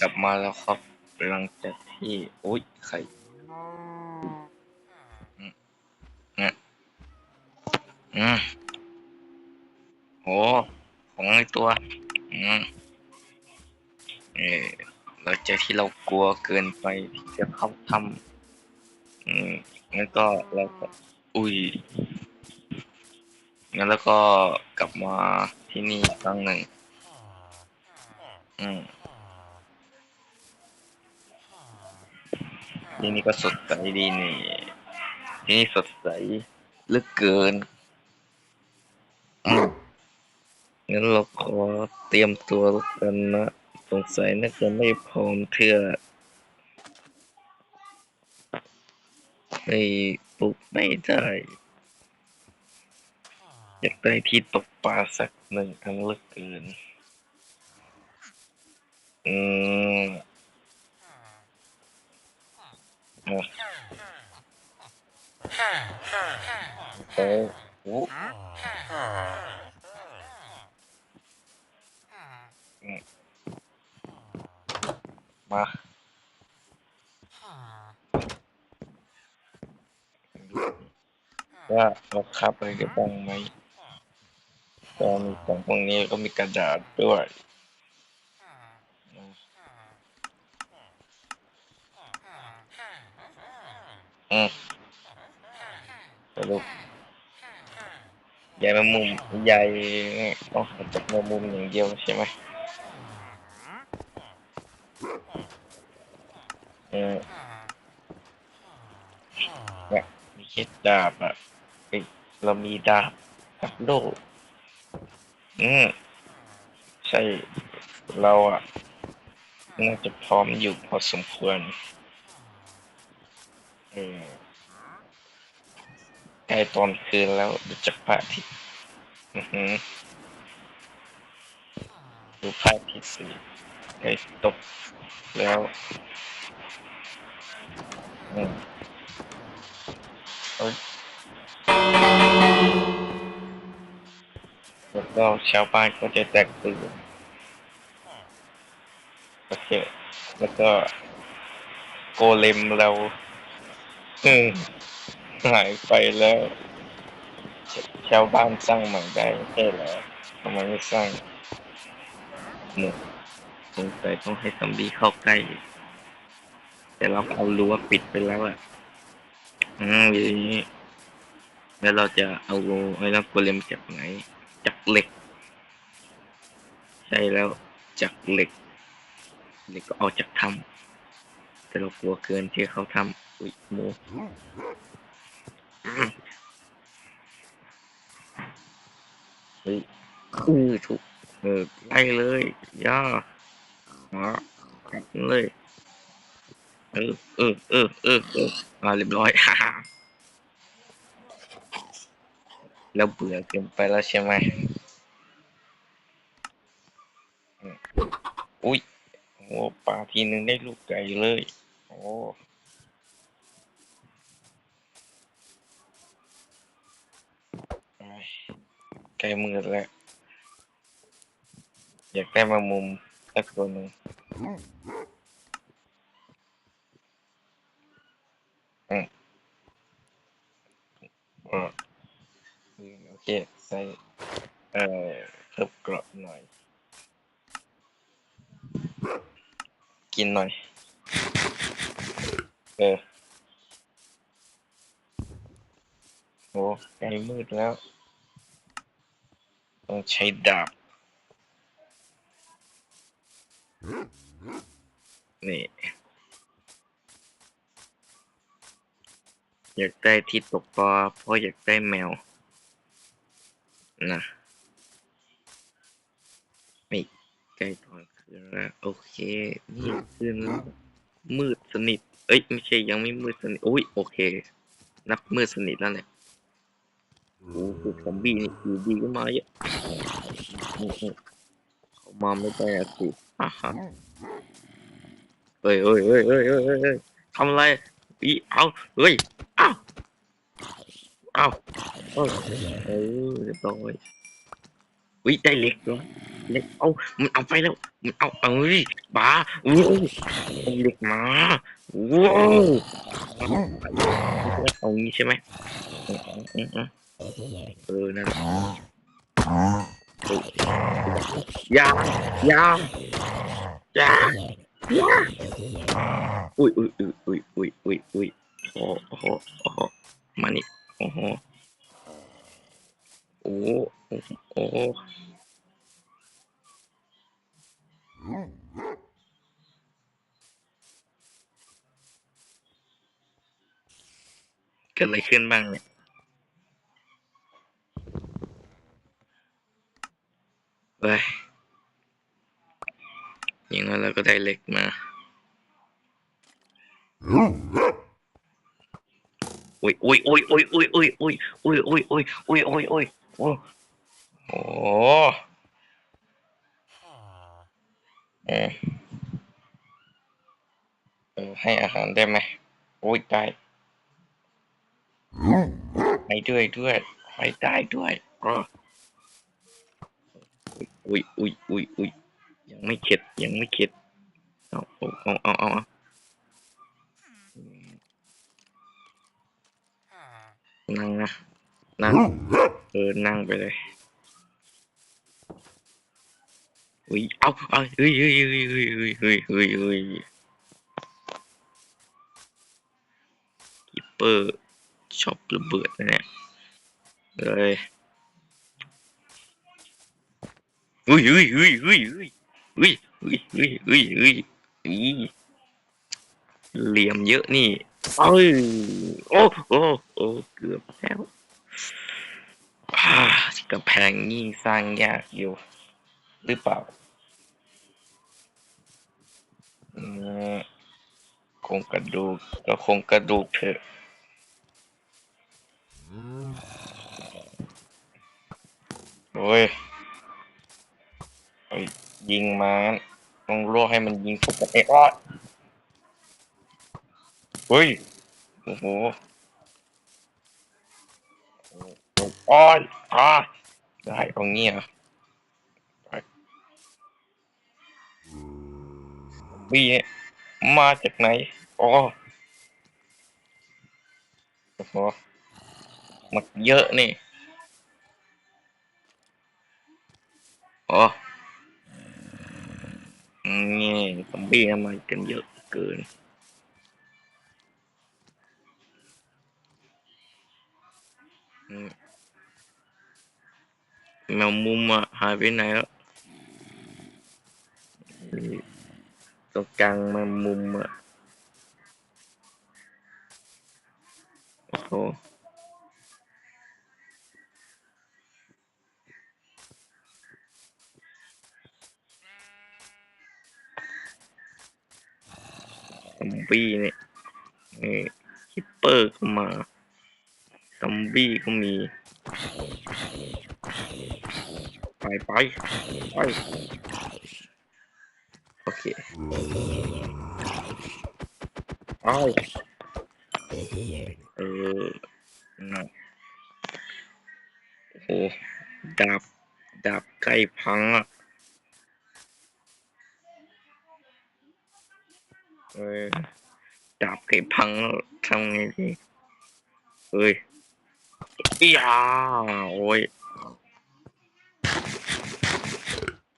กลับมาแล้วครับหลังจากที่โอ้ยไข่เนี่ยอืมโอ้ของในตัว อืมเออหลังจากที่เรากลัวเกินไปที่จะเข้าถ้ำอืมงั้นก็เราก็อุ้ยงั้นแล้วก็กลับมาที่นี่ครั้งหนึ่ง อืม ที่นี่ก็สดใสดีนี่ ที่นี่สดใสเหลือเกินงั้นเราขอเตรียมตัวกันนะสงสัยน่าจะไม่พร้อมเพื่อให้ปลุกไม่ได้ อยากได้ที่ตกปลาสักหนึ่งครั้งเหลือเกิน อืมอะ โอ้โหอืมมาว่าเราคับอะไรได้บ้างไหมก็มีของพวกนี้ก็มีกระดาษด้วย อืมสรุปใยแมงมุมใยนี่ต้องหาจากแมงมุมอย่างเดียวใช่ไหมเออเนี่ยมีค่ดาบอะเรามีดาบกับโล่อืมใช่เราอะน่าจะพร้อมอยู่พอสมควร ออใกล้ตอนคืนแล้วดูจากพระอาทิตย์อือหือดูพระอาทิตย์สิใกล้ตกแล้วอืมเอ้ยแล้วก็ชาวบ้านก็จะแตกตื่นโอเคแล้วก็โกเลมเรา อืมหายไปแล้วชชาวบ้านสร้างใหม่ได้ไม่ใช่เหรอทำไมไม่สร้างหนึ่งสงสัยต้องให้ซอมบี้เข้าใกล้แต่เราเอารั้วปิดไปแล้วอะ อืมอย่างนี้ แล้วเราจะเอาไอ้นักโกเลมจากไหน จากเหล็ก ใช่แล้วจากเหล็กเหล็กก็เอาจากถ้ำแต่เรากลัวเกินที่เขาทำ อุ้ยโมอืมเฮ้ยคือถูกเออไล่เลยย่าอ๋อกัดเลยเออเออเออเออเออมาเรียบร้อยฮ่าฮ่าแล้วเบื่อเกินไปแล้วใช่ไหมอืมอุ้ยโอ้ปลาทีนึงได้ลูกไก่เลย โอ้ ไก่มืดแล้ว อยากได้มามุมสักตัวหนึ่งอืมอืมโอเค ใส่ เอ่อเพิ่มกราะหน่อย กินหน่อย เออโอ้ใกล้มืดแล้ว ต้องใช้ดาบ นี่ อยากได้ที่ตกปลาเพราะอยากได้แมว นะไม่ใกล้ตอนคืนแล้วโอเค นี่คืนมืดสนิท เอ้ย ไม่ใช่ยังไม่มืดสนิทโอ้ย โอเค นับมืดสนิทแล้วแหละ โอ้โหซอมบี้นี่อยู่ดีก็มาเยอะเขามาไม่ได้อะสิอ่าฮะเฮ้ยเฮ้ยเฮ้ยเฮ้ยเฮ้ยเฮ้ยเฮ้ยทำอะไรอีเอาเฮ้ยเอาเอาเออเออเรียบร้อยวิได้เล็กด้วเล็กเอามันเอาไปแล้วมันเอาเอ้ยบ้าอู้เอาเล็กมาว้าวเอางี้ใช่ไหมอืมอืมอืม เออนั่นยา ยา ยา ยาอุ้ยอุ้ยอุ้ยอุ้ยอุ้ยอุ้ยอุ้ยโอ้โหโอ้โหมานี่โอ้โหโอ้โหโอ้โหเกิดอะไรขึ้นบ้างเนี่ย เฮ้ยอย่างนั้นเราก็ได้เหล็กมาอุ้ยอุ้ยอุ้ยอุ้ยอุ้ยอุ้ยอุ้ยอุ้ยอุ้ยอุ้ยอุ้ยอุ้ยอุ้ยโอ้โหเออเออให้อาหารได้ไหมอุ้ยได้ไปด้วยด้วยไปได้ด้วยอ๋ อุ้ยอุ้ยอุ้ยอุ้ยยังไม่เข็ดยังไม่เข็ดเอาเอาเอาเอาเอานั่งนะนั่งเออนั่งไปเลยอุ้ยเอาเอาเฮ้ยเฮ้ยเฮ้ยเฮ้ยเฮ้ยเฮ้ยเฮ้ยเฮ้ยกิปเปอร์ชอบระเบิดนะเนี่ยเลย เฮ้ยเฮ้ยเฮ้ยเฮ้ยเฮ้ยเฮ้ยเฮ้ยเฮ้ยเฮ้ยเฮ้ยอีเหลี่ยมเยอะนี่เอ้ยโอ้โอ้โอ้เกือบแล้วอ่ากำแพงยิ่งสร้างยากอยู่หรือเปล่าโครงกระดูกก็โครงกระดูกเถอะโอ้ย ยิงมาต้องล่อให้มันยิงทุกเภทอ้อเฮ้ย โอ้โหอ้อยอ่าได้เอาเงี้ยไปบีมาจากไหนอ๋อโอ้โหมันเยอะนี่อ๋อ nghe không biết em ơi trên giật cười. Ừ. Mèo mua mà, hai bên này đó. Tôi căng mèo mua mà. Oh. ซอมบี้เนี่ยนี่คิปเปอร์ก็มา ซอมบี้ก็มี ไปไปไปโอเคเอาเออนะโอ้ดาบดาบใกล้พังอะ เออดาบใกล้พังทำไงดีเฮ้ยอียาโอ้ย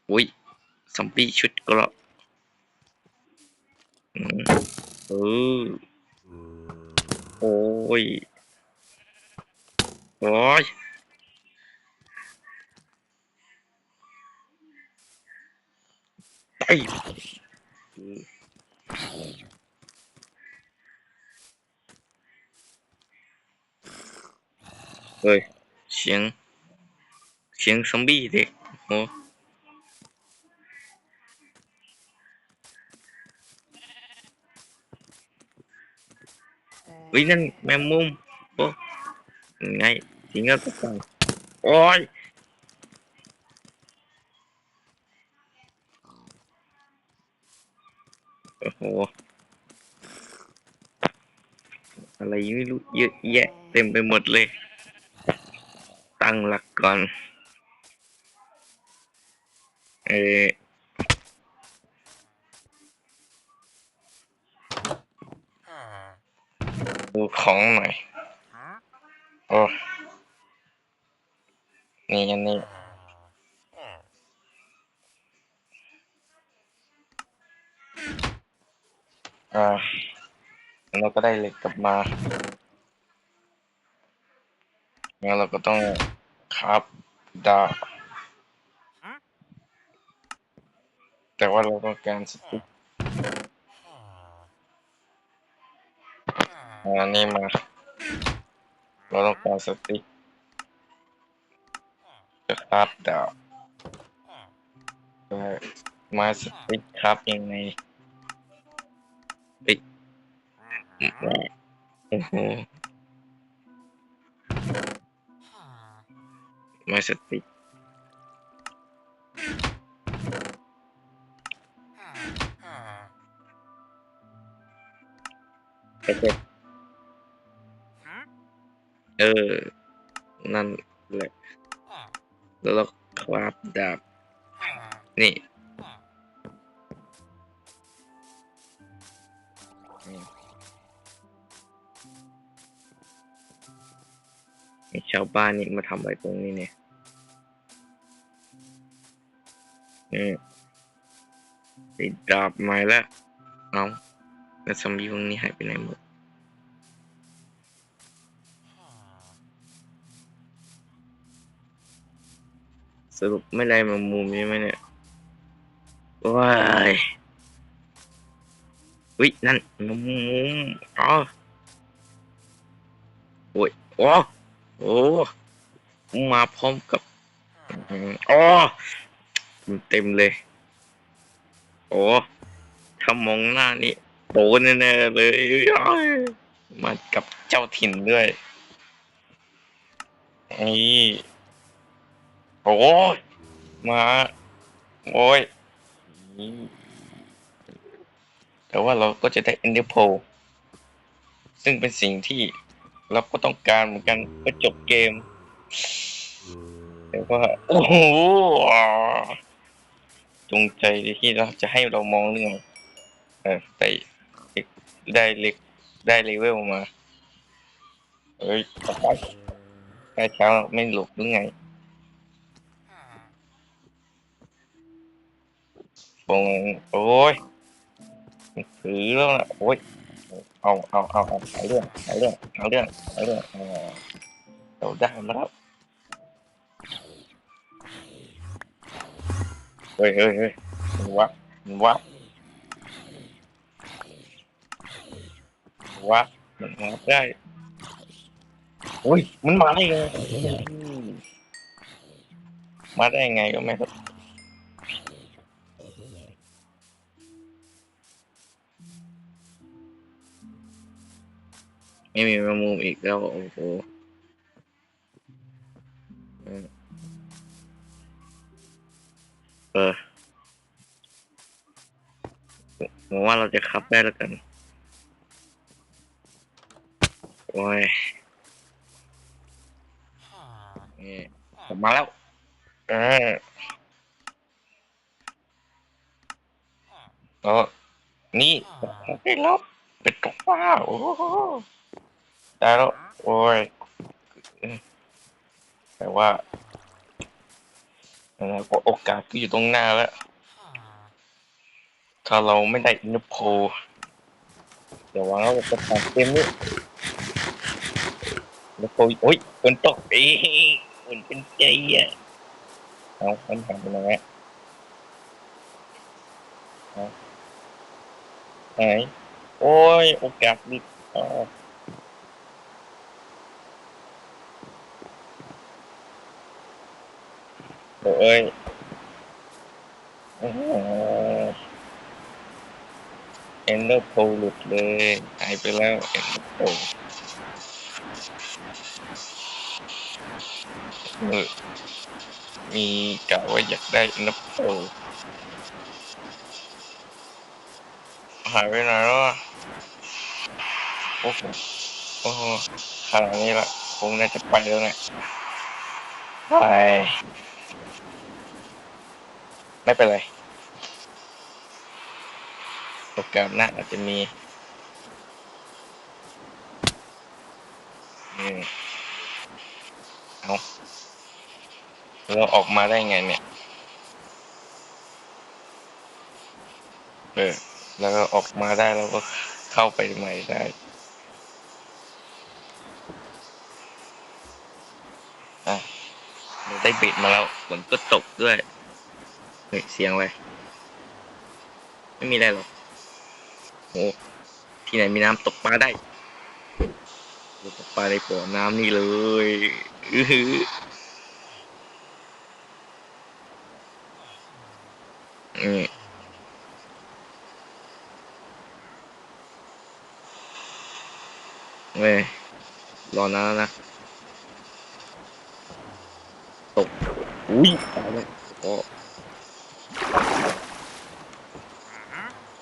โอ้ยซอมบี้ชุดเกราะอืมเออโอ้ยโอ้ยไป เฮ้ยเสียง เสียงซอมบี้ดิโอ้เฮ้ยนั่นแมงมุมโอ้ยังไงสิงก็ต้องโอ้ยโอ้โหอะไรไม่รู้เยอะแยะเต็มไปหมดเลย ตั้งหลักก่อน เอดูของหน่อยโอ้นี่อันนี้อ่าเราก็ได้เหล็กกลับมา งั้นเราก็ต้อง ครับดาแต่ว่าเราต้องการสติ๊กอันนี้มา เราต้องการสติ๊กครับดาบไม้สติ๊กครับยังไงติ๊กโอ้ ไม่สติ๊กโอเคเออ นั่นแหละ แล้วเราคราบดาบ นี่ ชาวบ้านนี่มาทำอะไรตรงนี้เนี่ยอืมติดดาบใหม่แล้วเอาแล้วซอมบี้พวกนี้หายไปไหนหมดสรุปไม่ได้มามุมใช่ไหมเนี่ยว้ายวินั่นมุมมุมอ๋อโอ้ยโอ้ โอ้มาพร้อมกับอ๋อเต็มเลย โอ้ถ้ามองหน้านี่โตแน่ๆเลย มากับเจ้าถิ่นด้วย นี่โอ้ยมา โอ้ย แต่ว่าเราก็จะได้ Ender Pearl ซึ่งเป็นสิ่งที่ เราก็ต้องการเหมือนกันเพื่อจบเกมแต่ว่าโอ้โหจงใจที่เราจะให้เรามองเรื่องเออได้ได้เล็กได้เลเวลมาเอ้ยไปใกล้เช้าไม่หลบหรือไงฟงโอ้ยถือแล้วนะโอ้ย เอาเอาเอาเอาเอาเรื่องเอาเรื่องเอาเรื่องเอาเรื่องเออเราได้แล้วเฮ้ยเฮ้ยเฮ้ยมันวับมันวับมันวับมันวับได้โอ้ยมันมาได้ไงมมาได้ไงก็ไม่รู้ ไม่มีแมงมุมอีกแล้ว โอ้โหเออเออผมว่าเราจะคับได้แล้วกัน โอ้ยนี่ผมมาแล้ว เออเออนี่ไปลบเป็นตกปลาโอ้โห ได้แล้ว โอ้ยแต่ว่าเออโอกาสก็อยู่ตรงหน้าแล้ว ถ้าเราไม่ได้อินโพเดี๋ยวหวังว่าเราจะผ่านเกมนี้แล้วโพโอ้ยฝนตกเอ้ยฝนเป็นใจอะเอาคนผ่านไปแล้วเอาไหนโอ้ย โอกาสดิอ๋อ โอ้ยโอ้เอ็นเดอร์โพหลุดเลยหายไปแล้วเอ็นเดอร์โพเออมีกะว่าอยากได้เอ็นเดอร์โพหายไปไหนแล้วอะโอ้โหโอ้โหขนาดนี้ละคงน่าจะไปแล้วเนี่ยไป ไม่เป็นไรโอกาสหน้าอาจจะมีเอาเราออกมาได้ไงเนี่ย เออ แล้วก็ออกมาได้แล้วก็เข้าไปใหม่ได้ อะเราได้บิดมาแล้วฝนก็ตกด้วย เฮ้ยเสียงอะไรไม่มีอะไรหรอกโอ้ที่ไหนมีน้ำตกปลาได้ตกปลาในบ่อน้ำนี่เลยอือหือนี่เว้ยรอนานแล้วนะตกอุ้ยตายแล้ว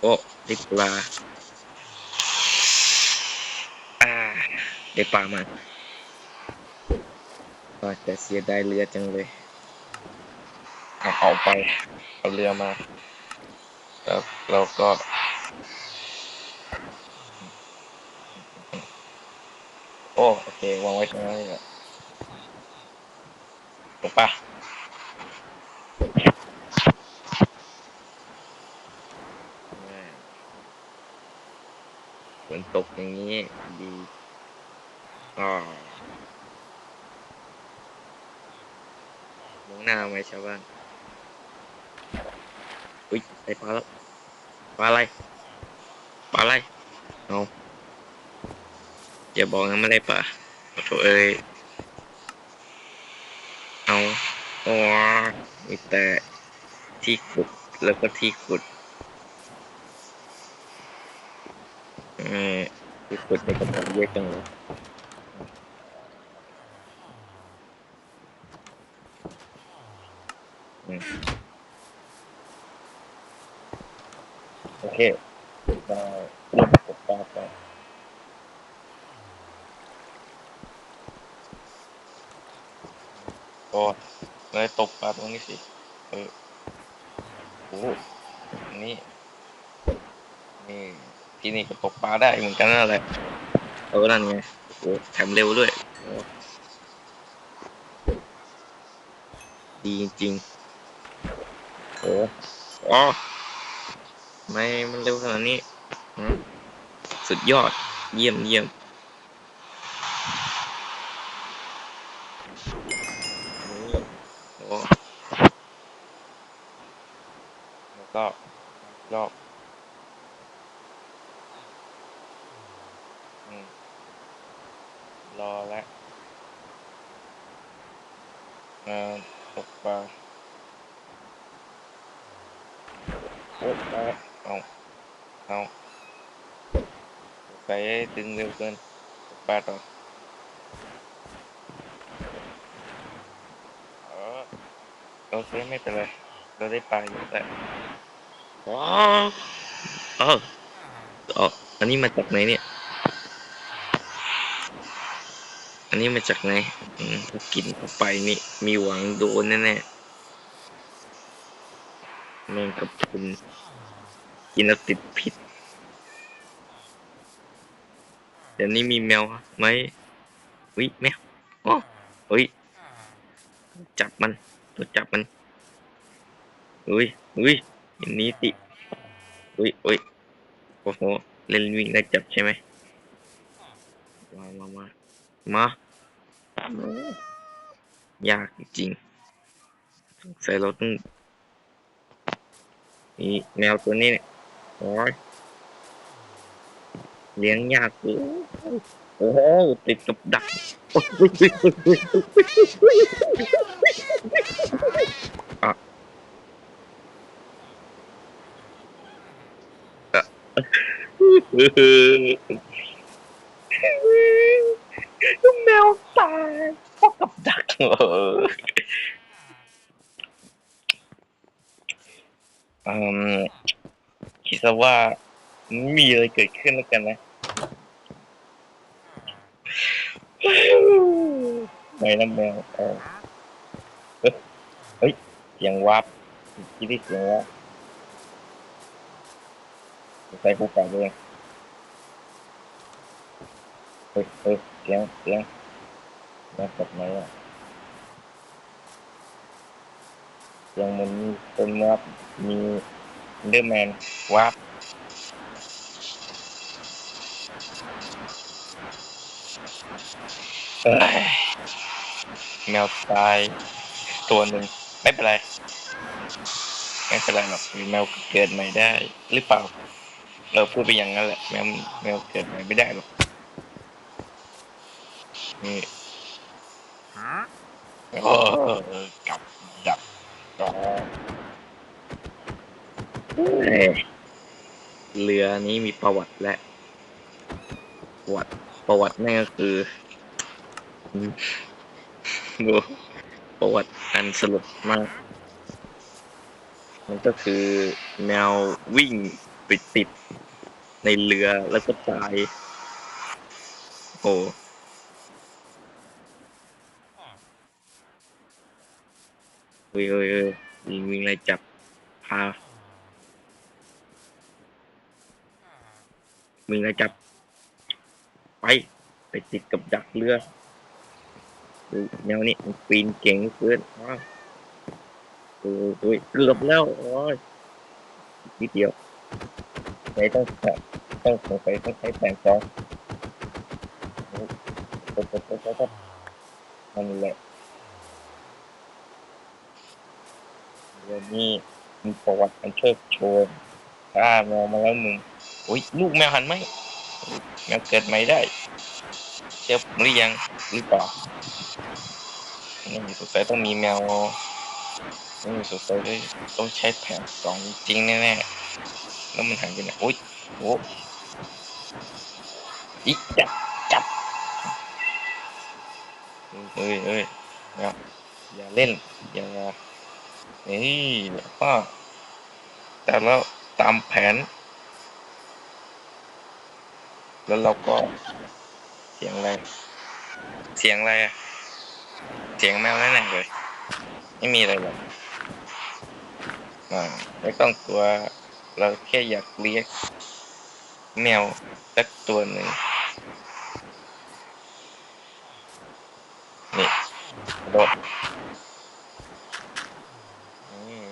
โอ้โอ้ได้ปลาอ่าได้ปลามาก็จะเสียดายเรือจังเลยเอาเอาไปเอาเรือมาแล้วเราก็โอ้โอเควางไว้ตรงนั้นเลยอะถูกปะแม่ฝน ตกอย่างนี้ ดีอ่ามองหน้าไหมชาวบ้าน อุ้ยได้ปลาแล้วปลาอะไรปลาอะไรเอาอย่าบอกนะไม่ได้ปลาขอโทษเอ้ยเอาอ๋อมีแต่ที่ขุดแล้วก็ที่ขุดเออ ที่ขุดในกระป๋องเยอะจังเลยโอเคได้ลงกดปาไปก็เลยตกปลาตรงนี้สิ เออ โอ้นี่ นี่ ที่นี่ก็ตกปลาได้เหมือนกันนั่นแหละเออนั่นไงโอ้โหแถมเร็วด้วย ดีจริงๆโอ้อ๋อไม่มันเร็วขนาดนี้ สุดยอด เยี่ยมเยี่ยมนี่โอ้แล้วก็รอบอืมรอแล้วเอ่อตกปลาโอ้เอาเอา เอาไปดึงเร็วเกินปลาต่อเออโอเคไม่เป็นไรเราได้ปลาอยู่แล้วว้าวเออเออันนี้มาจากไหนเนี่ย อันนี้มาจากไหนอืมกินเข้าไปนี่มีหวังโดนแน่ๆแมงกะพุน กินแล้วติดพิษ เดี๋ยวนี้มีแมวไหมวิแมวอ๋อเฮ้ยจับมันตัวจับมันอุ้ยอุ้ยอย่างนี้สิอุ้ยอุ้ยโอ้โหเล่นวิ่งได้จับใช่ไหมมามามามาอยากจริงๆสงสัยเราต้องนี่แมวตัวนี้เนี่ย โอ้ยเลี้ยงยากเลยโอ้โหติดกับดักโอ้ยอะอะแมวตายเพราะกับดักเอออืม คิดซะว่าไม่มีอะไรเกิดขึ้นแล้วกันนะไม่นะแมวเออเฮ้ยเสียงวับคิดที่เสียงแล้วใส่หูฟังด้วยเฮ้ยเฮ้ยเสียงเสียงมากไหมอะเสียงมันมีคนวับมี เดอร์แมนวับเอ้ยแมวตายตัวหนึ่งไม่เป็นไร ไม่เป็นไรหรอกแมวเกิดใหม่ได้ หรือเปล่า เราพูดไปอย่างนั้นแหละ แมวแมวเกิดใหม่ไม่ได้หรอกนี่โอ้กลับดับต่อ เรือนี้มีประวัติและ ประวัติประวัตินั่นก็คือดูประวัติอันสลดมาก มันก็คือแมววิ่งไปติดในเรือแล้วก็ตาย โอ้เฮ้ยเฮ้ยเฮ้ยวิ่งวิ่งไล่จับพา วิ่งไล่จับ ไป ไปติดกับดักเรือแนวนี้มันปีนเก่งเกินว้าวโอ้ยโอ้ยเกือบแล้วโอ้ยอีกนิดเดียวไหนต้องใช้ต้องสงสัยต้องใช้แผนสองโอ้ยโอ้ยโอ้ยโอ้ยโอ้ยโอ้ยนั่นแหละเรื่องนี้มีประวัติอันเชิดโชนฆ่าแมวมาแล้วหนึ่ง อ้ยลูกแมวหันไหมยแมวเกิดใหม่ได้เชื่อผมหรือยังหรือเปล่านี่สงสัยต้องมีแมวนี่สงสัยเลยต้องใช้แผนสองจริงแน่ๆแล้วมันหายไปไหนโอ๊ยโอ้อีจับจับเฮ้ยเฮ้ยอย่าอย่าเล่น อย่าเฮ้ยป้าแต่แล้วตามแผน แล้วเราก็เสียงอะไร เสียงอะไรอะเสียงแมวแน่ๆเลย ไม่มีอะไรหรอกอ่าไม่ต้องกลัว เราแค่อยากเลี้ยงแมวสักตัวหนึ่งนี่ระโดดอืม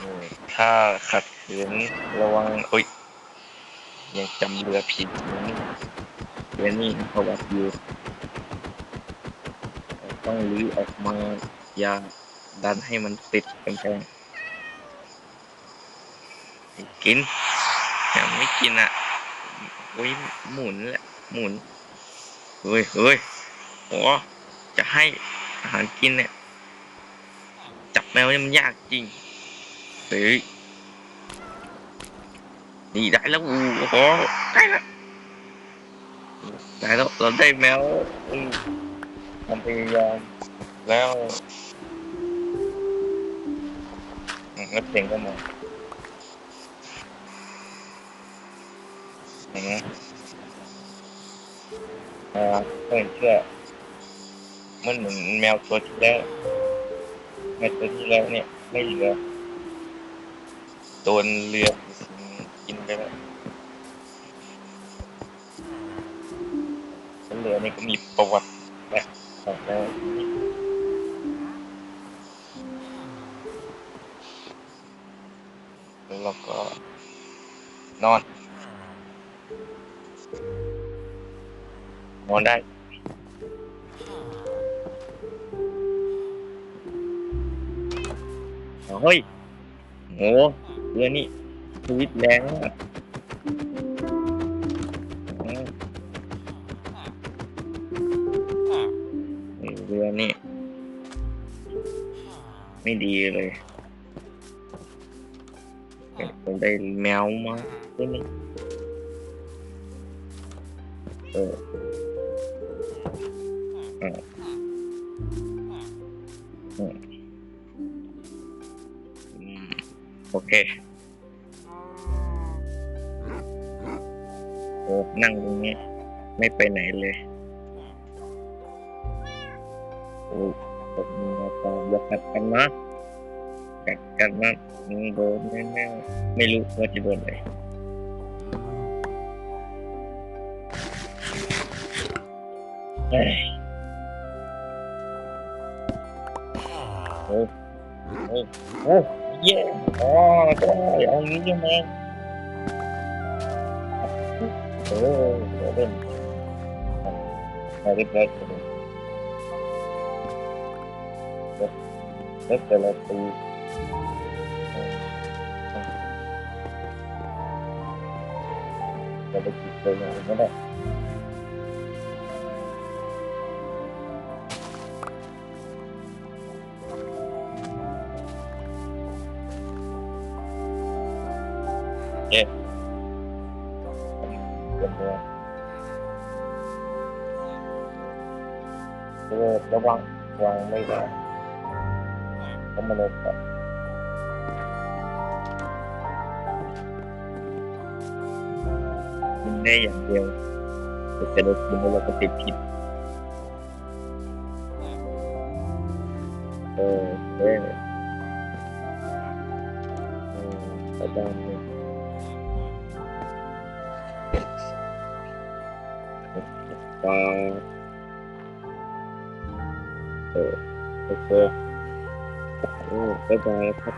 นี่ ถ้าขัดขืนระวังอุ้ยยังจำเรือผิดนี่เรือนี่ประวัติอยู่ต้องลื้อออกมาอย่าดันให้มันติดกันแพงกินยังไม่กินอะโอ้ยหมุนแหละหมุนเฮ้ยเฮ้ยโอ้จะให้อาหารกินเนี่ยจับแมวนี่มันยากจริง เฮ้ยนี่ได้แล้วอู้โอ้โหได้แล้วได้แล้วเราได้แมวมความพยายามแล้วอืมแล้วเพลงก็มาอืมอ่าเพื่อนเชื่อมันเหมือนแมวตัวที่แล้วแมวตัวที่แล้วเนี่ยไม่เหลือ ดนเรือกินไปแล้วเรือนี่ก็มีประวัตินะของแล้วแล้วเราก็นอน นอนได้เฮ้ย โหเรือนี่สวิตช์แรงมากอืมเรือนี่ไม่ดีเลยผมได้แมวมาตัวนี้เอ โอ้นั่งตรงนี้ ไม่ไปไหนเลยตกมือตามย่ากัดกันนะกัดกันนะมึงโดนแน่ๆไม่รู้ว่าจะโดนอะไรเอ้ยโอ้โอ้โอ้ เย้อ๋อได้เอางี้ใช่ไหมโอ้เล่นมาเเลยเล็กแต่ละตีจะไปจิตเลยอย่างนี้ได้เป็นเรื่องคือระวังวางไม่ได้เพราะมันเลยแบบมันได้อย่างเดียวแต่จะเรากินแล้วเราก็ติดผิด เออโอเคโอ้บ๊ายบายครับ